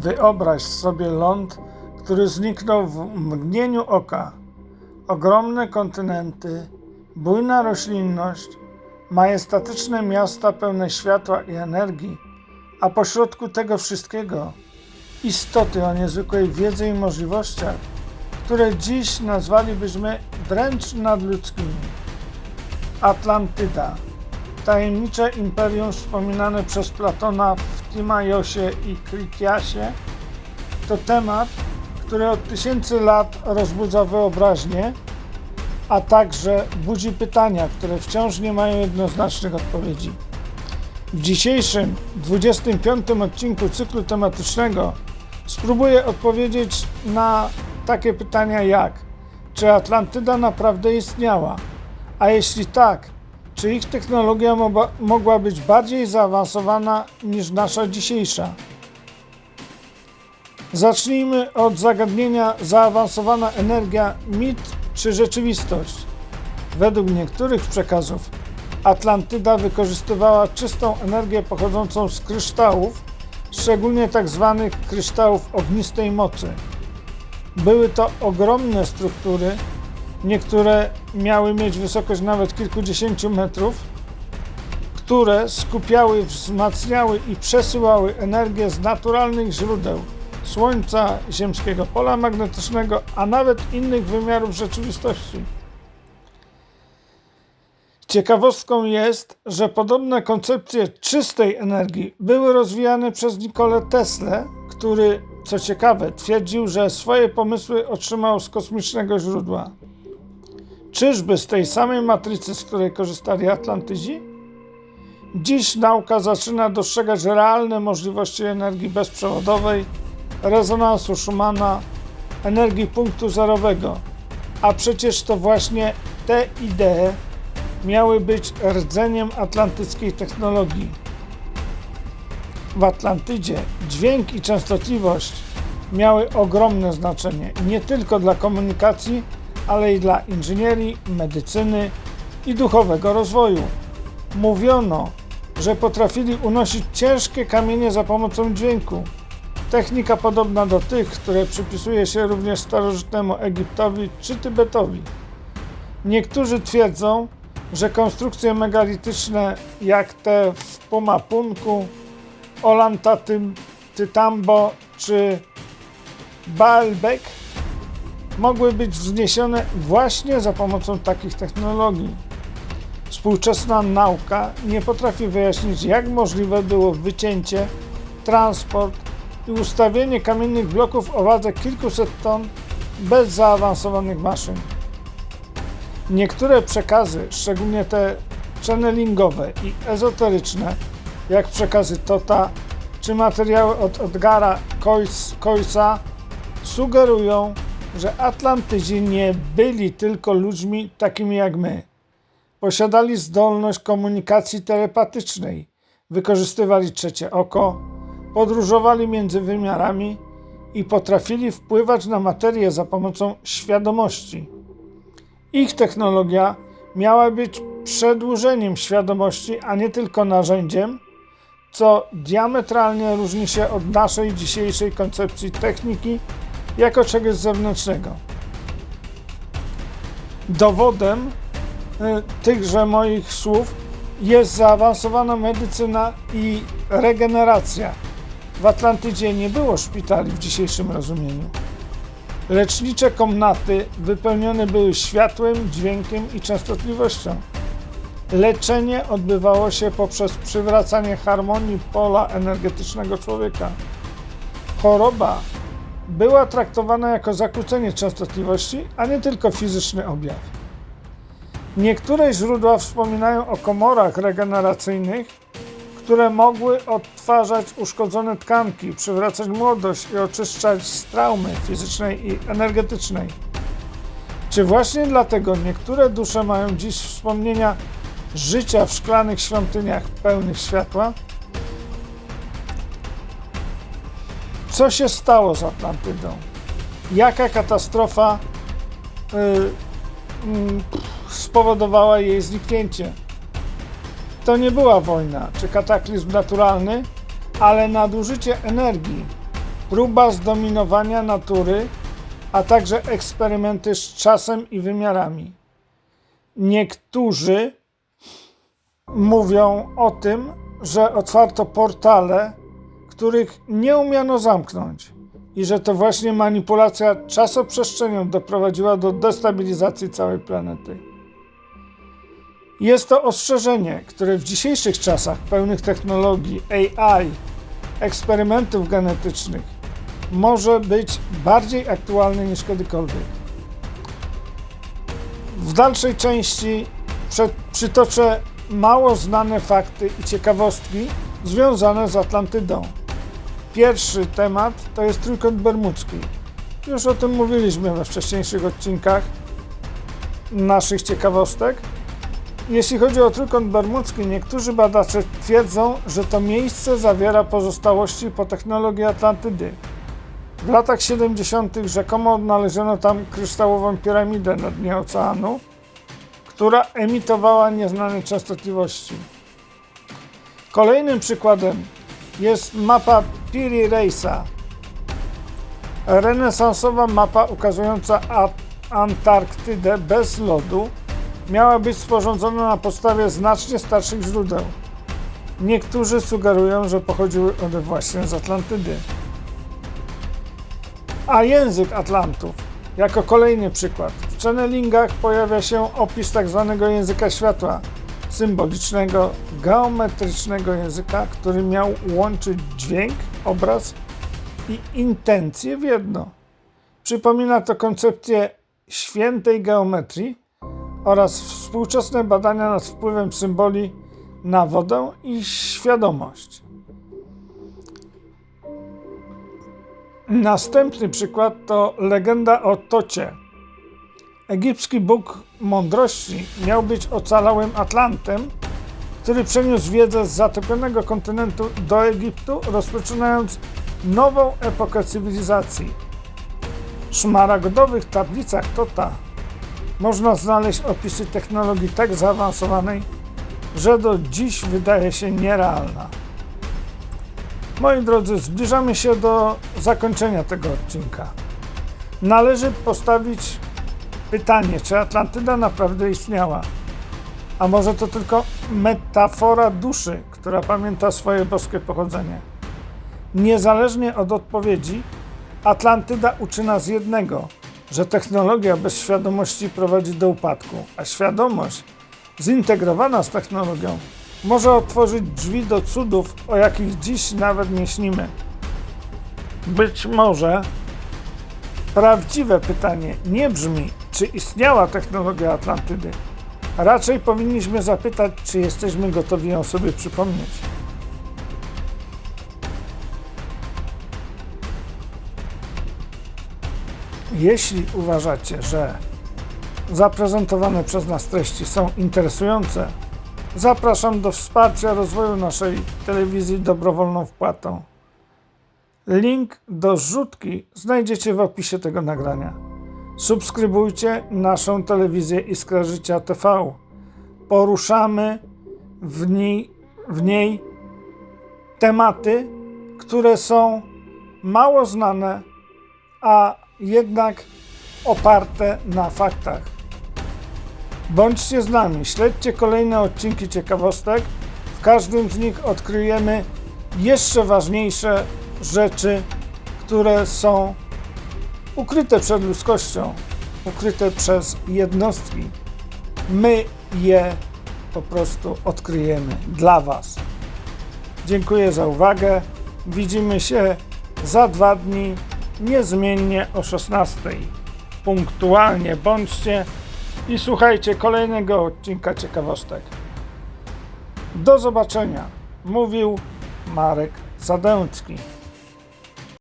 Wyobraź sobie ląd, który zniknął w mgnieniu oka. Ogromne kontynenty, bujna roślinność, majestatyczne miasta pełne światła i energii, a pośrodku tego wszystkiego istoty o niezwykłej wiedzy i możliwościach, które dziś nazwalibyśmy wręcz nadludzkimi. Atlantyda, tajemnicze imperium wspominane przez Platona w Timajosie i Kritiasie, to temat, który od tysięcy lat rozbudza wyobraźnię, a także budzi pytania, które wciąż nie mają jednoznacznych odpowiedzi. W dzisiejszym 25 odcinku cyklu tematycznego spróbuję odpowiedzieć na takie pytania jak: czy Atlantyda naprawdę istniała? A jeśli tak, czy ich technologia mogła, być bardziej zaawansowana niż nasza dzisiejsza? Zacznijmy od zagadnienia zaawansowana energia, mit czy rzeczywistość. Według niektórych przekazów Atlantyda wykorzystywała czystą energię pochodzącą z kryształów, szczególnie tzw. kryształów ognistej mocy. Były to ogromne struktury, niektóre miały mieć wysokość nawet kilkudziesięciu metrów, które skupiały, wzmacniały i przesyłały energię z naturalnych źródeł Słońca, ziemskiego pola magnetycznego, a nawet innych wymiarów rzeczywistości. Ciekawostką jest, że podobne koncepcje czystej energii były rozwijane przez Nikolę Tesla, który, co ciekawe, twierdził, że swoje pomysły otrzymał z kosmicznego źródła. Czyżby z tej samej matrycy, z której korzystali Atlantyzi? Dziś nauka zaczyna dostrzegać realne możliwości energii bezprzewodowej, rezonansu Schumana, energii punktu zerowego, a przecież to właśnie te idee miały być rdzeniem atlantyckiej technologii. W Atlantydzie dźwięk i częstotliwość miały ogromne znaczenie nie tylko dla komunikacji, ale i dla inżynierii, medycyny i duchowego rozwoju. Mówiono, że potrafili unosić ciężkie kamienie za pomocą dźwięku. Technika podobna do tych, które przypisuje się również starożytnemu Egiptowi czy Tybetowi. Niektórzy twierdzą, że konstrukcje megalityczne jak te w Pumapunku, Ollantaytambo czy Baalbek mogły być wzniesione właśnie za pomocą takich technologii. Współczesna nauka nie potrafi wyjaśnić, jak możliwe było wycięcie, transport i ustawienie kamiennych bloków o wadze kilkuset ton bez zaawansowanych maszyn. Niektóre przekazy, szczególnie te channelingowe i ezoteryczne, jak przekazy Tota czy materiały od Edgara Coysa, sugerują, że Atlantyzi nie byli tylko ludźmi takimi jak my. Posiadali zdolność komunikacji telepatycznej, wykorzystywali trzecie oko, podróżowali między wymiarami i potrafili wpływać na materię za pomocą świadomości. Ich technologia miała być przedłużeniem świadomości, a nie tylko narzędziem, co diametralnie różni się od naszej dzisiejszej koncepcji techniki jako czegoś zewnętrznego. Dowodem y, tychże moich słów jest zaawansowana medycyna i regeneracja. W Atlantydzie nie było szpitali w dzisiejszym rozumieniu. Lecznicze komnaty wypełnione były światłem, dźwiękiem i częstotliwością. Leczenie odbywało się poprzez przywracanie harmonii pola energetycznego człowieka. Choroba była traktowana jako zakłócenie częstotliwości, a nie tylko fizyczny objaw. Niektóre źródła wspominają o komorach regeneracyjnych, które mogły odtwarzać uszkodzone tkanki, przywracać młodość i oczyszczać z traumy fizycznej i energetycznej. Czy właśnie dlatego niektóre dusze mają dziś wspomnienia życia w szklanych świątyniach pełnych światła? Co się stało z Atlantydą? Jaka katastrofa y, y, spowodowała jej zniknięcie? To nie była wojna czy kataklizm naturalny, ale nadużycie energii, próba zdominowania natury, a także eksperymenty z czasem i wymiarami. Niektórzy mówią o tym, że otwarto portale, których nie umiano zamknąć i że to właśnie manipulacja czasoprzestrzenią doprowadziła do destabilizacji całej planety. Jest to ostrzeżenie, które w dzisiejszych czasach pełnych technologii AI, eksperymentów genetycznych może być bardziej aktualne niż kiedykolwiek. W dalszej części przytoczę mało znane fakty i ciekawostki związane z Atlantydą. Pierwszy temat to jest Trójkąt Bermudzki. Już o tym mówiliśmy we wcześniejszych odcinkach naszych ciekawostek. Jeśli chodzi o Trójkąt Bermudzki, niektórzy badacze twierdzą, że to miejsce zawiera pozostałości po technologii Atlantydy. W latach 70. rzekomo odnaleziono tam kryształową piramidę na dnie oceanu, która emitowała nieznane częstotliwości. Kolejnym przykładem jest mapa Piri Reisa, renesansowa mapa ukazująca Antarktydę bez lodu. Miała być sporządzona na podstawie znacznie starszych źródeł. Niektórzy sugerują, że pochodziły one właśnie z Atlantydy. A język Atlantów, jako kolejny przykład. W channelingach pojawia się opis tzw. języka światła, symbolicznego, geometrycznego języka, który miał łączyć dźwięk, obraz i intencje w jedno. Przypomina to koncepcję świętej geometrii oraz współczesne badania nad wpływem symboli na wodę i świadomość. Następny przykład to legenda o Tocie. Egipski bóg mądrości miał być ocalałym Atlantem, który przeniósł wiedzę z zatopionego kontynentu do Egiptu, rozpoczynając nową epokę cywilizacji. W szmaragdowych tablicach Tota można znaleźć opisy technologii tak zaawansowanej, że do dziś wydaje się nierealna. Moi drodzy, zbliżamy się do zakończenia tego odcinka. Należy postawić pytanie, czy Atlantyda naprawdę istniała? A może to tylko metafora duszy, która pamięta swoje boskie pochodzenie? Niezależnie od odpowiedzi, Atlantyda uczy nas jednego, że technologia bez świadomości prowadzi do upadku, a świadomość zintegrowana z technologią może otworzyć drzwi do cudów, o jakich dziś nawet nie śnimy. Być może prawdziwe pytanie nie brzmi, czy istniała technologia Atlantydy. Raczej powinniśmy zapytać, czy jesteśmy gotowi ją sobie przypomnieć. Jeśli uważacie, że zaprezentowane przez nas treści są interesujące, zapraszam do wsparcia rozwoju naszej telewizji dobrowolną wpłatą. Link do rzutki znajdziecie w opisie tego nagrania. Subskrybujcie naszą telewizję Iskra Życia TV. Poruszamy w niej, w niej tematy, które są mało znane, a jednak oparte na faktach. Bądźcie z nami, śledźcie kolejne odcinki ciekawostek. W każdym z nich odkryjemy jeszcze ważniejsze rzeczy, które są ukryte przed ludzkością, ukryte przez jednostki. My je po prostu odkryjemy dla Was. Dziękuję za uwagę. Widzimy się za dwa dni, niezmiennie o 16. Punktualnie bądźcie i słuchajcie kolejnego odcinka ciekawostek. Do zobaczenia, mówił Marek Zadęcki.